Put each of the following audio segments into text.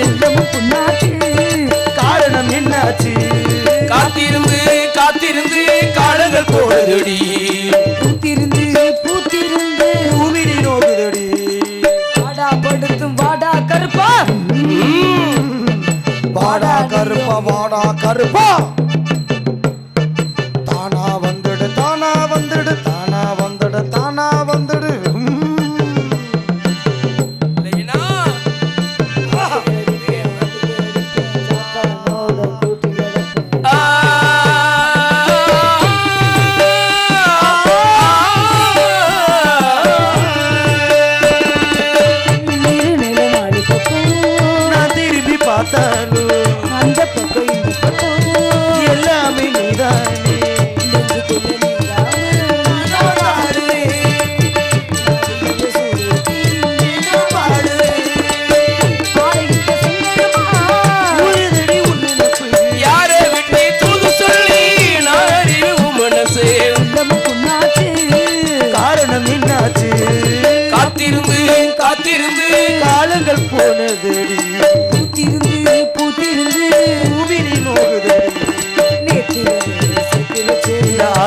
குண்டமும் புண்ணாச்சு. காரணம் என்னாச்சு? காத்திருந்து காத்திருந்து காலங்கள் போடுதடி பூத்திருந்து பூத்திருந்து உமிழி நோகுதடி வாடா படுத்தும் வாடா கருப்பா. வாடா கருப்பா வாடா கருப்பா.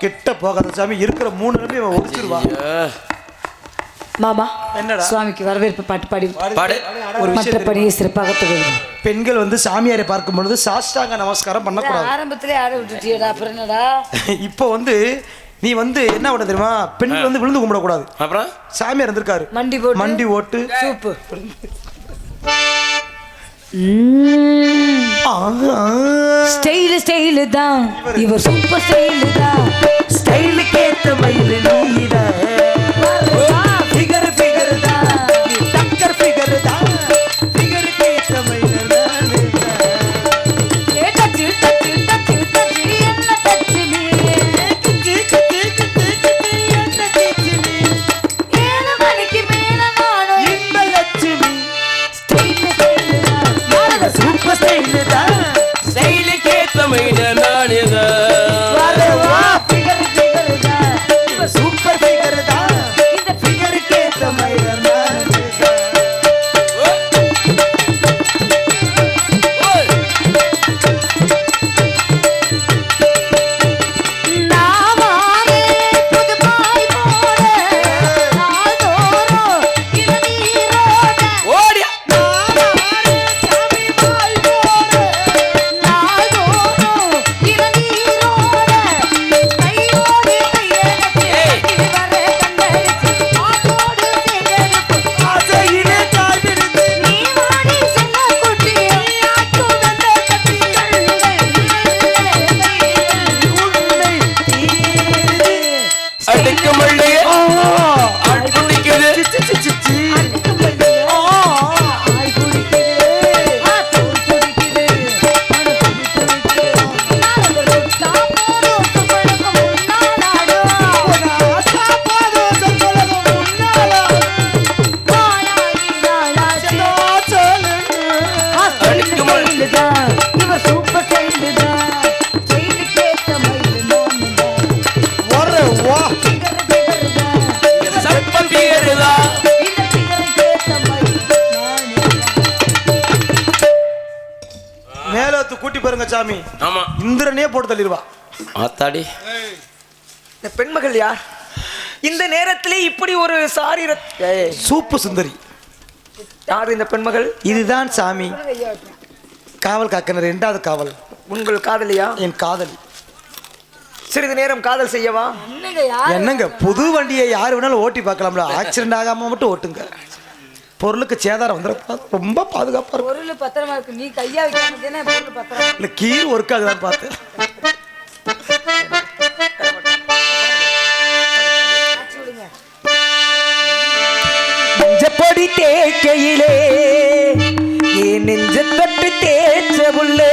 கிட்ட போகாத சாமி இருக்கிற மூணு நிலைமை இவன் ஒழிச்சிருவா மாமா என்னடா? சுவாமிக்கு வரவேற்பு பாட்டு பாடி பாடு ஒரு மற்ற விஷயம் பணியை சிறப்பாக தொடரும் பெண்கள் வந்து சாமியாரை பார்க்கும் பொழுது சாஷ்டாங்க நமஸ்காரம் பண்ணக்கூடாது. ஆரம்பத்திலே ஆட விட்டுட்டியடா அப்புறம் என்னடா? இப்போ வந்து நீ வந்து என்ன பண்ண தெரியுமா? பெண்கள் வந்து விழுந்து கும்பிடக்கூடாது. அப்புறம்? சாமியார் இருந்திருக்காரு மண்டி போட்டு மண்டி ஓட்டு. சூப்பு. ஸ்டைலு ஸ்டைலு தான். இவர் சூப்பர் ஸ்டைலு தான். ஸ்டைலுக்கு ஏத்த மயில் சாமி. ஆமா. இந்திரனே போட்டு தள்ளிடுவா. ஆத்தாடி. இந்த பெண்மகள் யார்? இந்த நேரத்திலே இப்படி ஒரு சாரீர சூப்பு சுந்தரி. யார் இந்த பெண்மகள் இதுதான் சாமி. காவல் காக்கிற ரெண்டாவது காவல். உங்கள் காதலியா? என் காதல். சிறிது நேரம் காதல் செய்யவா? என்னங்க புது வண்டியை யார் வேணாலும் ஓட்டி பார்க்கலாம்ல. ஆக்சிடென்ட் ஆகாம மட்டும் ஓட்டுங்க. பொருளுக்கு சேதாரம் வந்துட ரொம்ப பாதுகாப்பா இருக்கும் பொருள் பத்திரமா இருக்கு. நீ கையா வைக்காம பொருள் பத்திரமா? இல்ல கீழ் ஒர்க் ஆகுதான்னு பார்த்தேன் நெஞ்சப்படி தேக்கையிலே ஏன் நெஞ்ச தட்டு தேய்ச்ச புள்ளே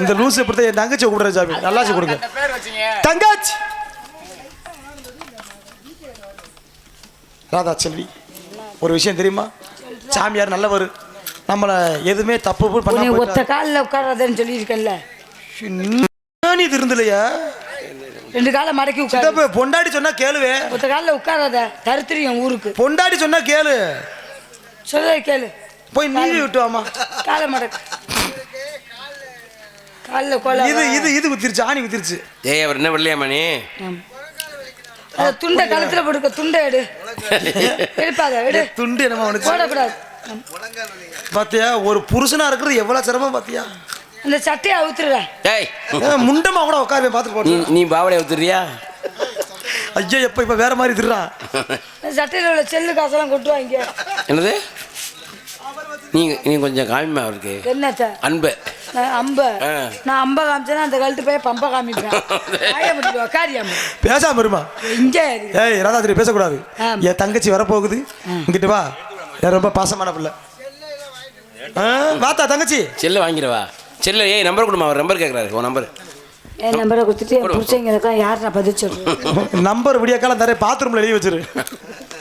இந்த லூஸ் இப்படி என் தங்கச்சி கூப்பிடுற சாமி. நல்லாச்சு கொடுங்க. தங்கச்சி ராதா செல்வி ஒரு விஷயம் தெரியுமா? சாமியார் நல்லவர். நம்மளை எதுவுமே தப்பு பண்ண ஒத்த காலில் உட்காராதன்னு சொல்லியிருக்கேன்ல. நீ திருந்தலையா ரெண்டு காலை மடக்கி உட்காரு. பொண்டாடி சொன்னா கேளுவே. ஒத்த காலில் உட்காராத தருத்திரியும் ஊருக்கு. பொண்டாடி சொன்னா கேளு. சொல்ல கேளு. போய் நீதி விட்டு வாமா காலை மடக்கு. காலில் கொலை இது இது இது குத்திருச்சு ஆணி குத்திருச்சு. ஏய் அவர் என்ன அதை துண்டை கழுத்துல போட்டுக்க துண்டை எடு. எடுப்பாத எடு. துண்டு என்னமா வந்துச்சு போடக்கூடாது. பாத்தியா ஒரு புருஷனா இருக்கிறது எவ்வளவு சிரமம் பாத்தியா? அந்த சட்டையை அவுத்துருட. ஏய். முண்டமா கூட உட்காருவேன் பார்த்துட்டு நீ போட்டு. நீ பாவடை ஊத்துறியா ஐயோ எப்ப இப்ப வேற மாதிரி திருறான் சட்டையில் உள்ள செல்லு காசெல்லாம் கொட்டு வாங்க என்னது? நீ நீ கொஞ்சம் காமிமா அவருக்கு. என்னத்த? அன்பு. நான் அம்ப. ஆ. நான் அம்ப காமிச்சேன்னா அந்த கழுத்து போய் பம்ப காமிப்பேன். பேசாம இருமா. இங்கே ஏய் ராதாத்திரி பேசக்கூடாது. என் தங்கச்சி வரப்போகுது. இங்கிட்டு வா. ரொம்ப பாசமான பிள்ளை. வாத்தா தங்கச்சி. செல்ல வாங்கிடுவா செல்ல ஏய் நம்பர் கொடுமா அவர் நம்பர் கேட்குறாரு உன் நம்பர் என் நம்பரை கொடுத்துட்டு என் புருஷங்க யார் நான் பதில் சொல்றேன் நம்பர் விடிய காலம் தரேன் பாத்ரூம்ல எழுதி வச்சிரு.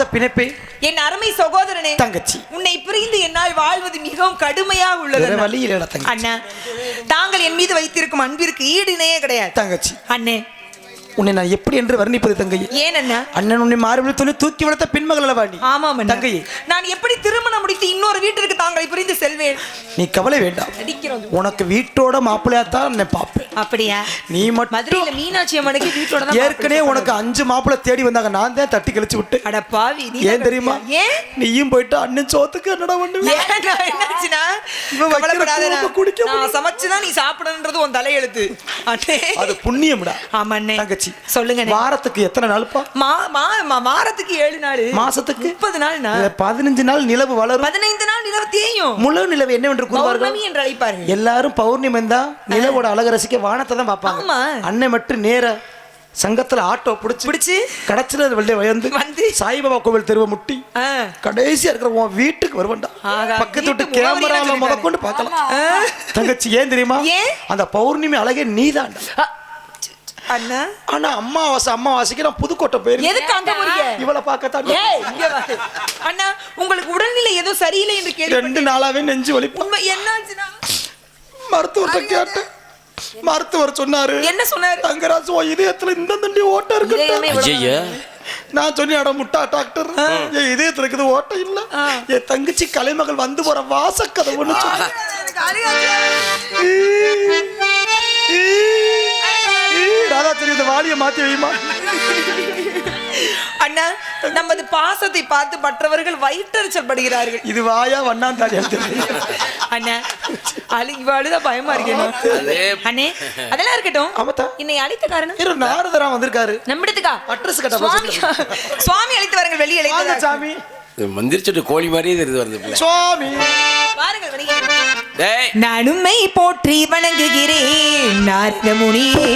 பாச பிணைப்பை. என் அருமை சகோதரனே தங்கச்சி. உன்னை பிரிந்து என்னால் வாழ்வது மிகவும் கடுமையாக உள்ளது வேற அண்ணா. தாங்கள் என் மீது வைத்திருக்கும் அன்பிற்கு ஈடு இணையே கிடையாது. தங்கச்சி. அண்ணே. உன்னை நான் எப்படி என்று வர்ணிப்பது தங்கை ஏன் அண்ணா? அண்ணன் உன்னை மாறுபடி சொல்லி தூக்கி வளர்த்த பின்மகள் அல்லவா நீ? ஆமாம். தங்கையே. நான் எப்படி திருமணம் முடித்து இன்னொரு வீட்டிற்கு தாங்களை பிரிந்து செல்வேன்? நீ கவலை வேண்டாம். உனக்கு வீட்டோட மாப்பிள்ளையாத்தான் என்னை பார்ப்பேன் அப்படியா? நீ மட்டும் மதுரையில மீனாட்சி அம்மனுக்கு வீட்டோட தான் ஏற்கனவே உனக்கு அஞ்சு மாப்பிள்ளை தேடி வந்தாங்க. நான் தான் தட்டி கழிச்சு விட்டேன். அட பாவி நீ ஏன் தெரியுமா? ஏன்? நீயும் போயிட்டு அண்ணன் சோத்துக்கு என்னடா பண்ணுவ? ஏன்டா, என்னாச்சுன்னா? இவன். குழம்பு குடிக்க நான் முடியல. சமைச்சுதான் நீ சாப்பிடணுன்றது உன் தலையெழுத்து. அண்ணே. அது புண்ணியம்டா. ஆமா அண்ணே. தங்கச்சி. சொல்லுங்க. வாரத்துக்கு எத்தனை நாள்ப்பா? மா- மா- வாரத்துக்கு ஏழு நாள். மாசத்துக்கு? முப்பது இதுல பதினஞ்சு நாள் நிலவு வளரும். பதினைந்து நாள் நிலவு தேயும். முழு நிலவு என்னவென்று கூறுவார்கள்? என்று அழைப்பார்கள். எல்லாரும் பௌர்ணமி தான் நிலவோட அழக ரசிக்க வானத்தை தான் பார்ப்பாங்க. அண்ணன் மட்டும் நேர சங்கத்துல ஆட்டோ பிடிச்சு பிடிச்சு? கடைச்சில வெளியே வந்து வந்து. சாய்பாபா கோவில் தெருவை முட்டி. கடைசியா இருக்கிற உன் வீட்டுக்கு வருவேன்டா. ஆகா, பக்கத்து விட்டு கேமரால. முதற்கொண்டு பார்க்கலாம். தங்கச்சி ஏன் தெரியுமா? அந்த பௌர்ணமி அழகே நீதான்டா அ, அண்ணா. அம்மாவாசை அம்மாவாசைக்கு நான் புதுக்கோட்டை போயிருக்கேன். எதுக்கு அங்க போறீங்க? இவளை பார்க்கத்தான் ஏய் இங்க வா. அண்ணா உங்களுக்கு உடல்நிலை ஏதோ சரியில்லை என்று கேள்வி ரெண்டு நாளாவே நெஞ்சு வலிப்பா உண்மை என்னாச்சுன்னா? மருத்துவர்கிட்ட கேட்டேன். மருத்துவர் சொன்னாரு என்ன சொன்னாரு? தங்கராஜ் உன் இதயத்துல இந்த தண்டி ஓட்டம் இருக்கு நான் சொன்னேன் முட்டா டாக்டர் என் இதயத்துல இருக்குது ஓட்டம் இல்ல. என் தங்கச்சி கலைமகள் வந்து போற வாசக்கதை ஒண்ணு ராதா தெரியும் இந்த வாலிய மாத்தி வைமா. அண்ணா நமது பாசத்தை பார்த்து மற்றவர்கள் வயிற்றறிச்சல் படுகிறார்கள் இது வாயா தெரியும் அண்ணா அழி இவாளுதான் பயமா இருக்கேன் அண்ணே. அதெல்லாம் இருக்கட்டும். ஆமாத்தா. என்னை அழைத்த காரணம்? இரு நாரதரா வந்திருக்காரு. நம்மிடத்துக்கா? அட்ரஸ் கேட்டா சுவாமி சுவாமி அழைத்து வாருங்கள் வெளியே அழைத்து சாமி. மந்திரிச்சுட்டு கோழி மாதிரியே தெரியுது வருது சுவாமி. டேய். நானும்மை போற்றி வணங்குகிறேன் நாரத முனியே.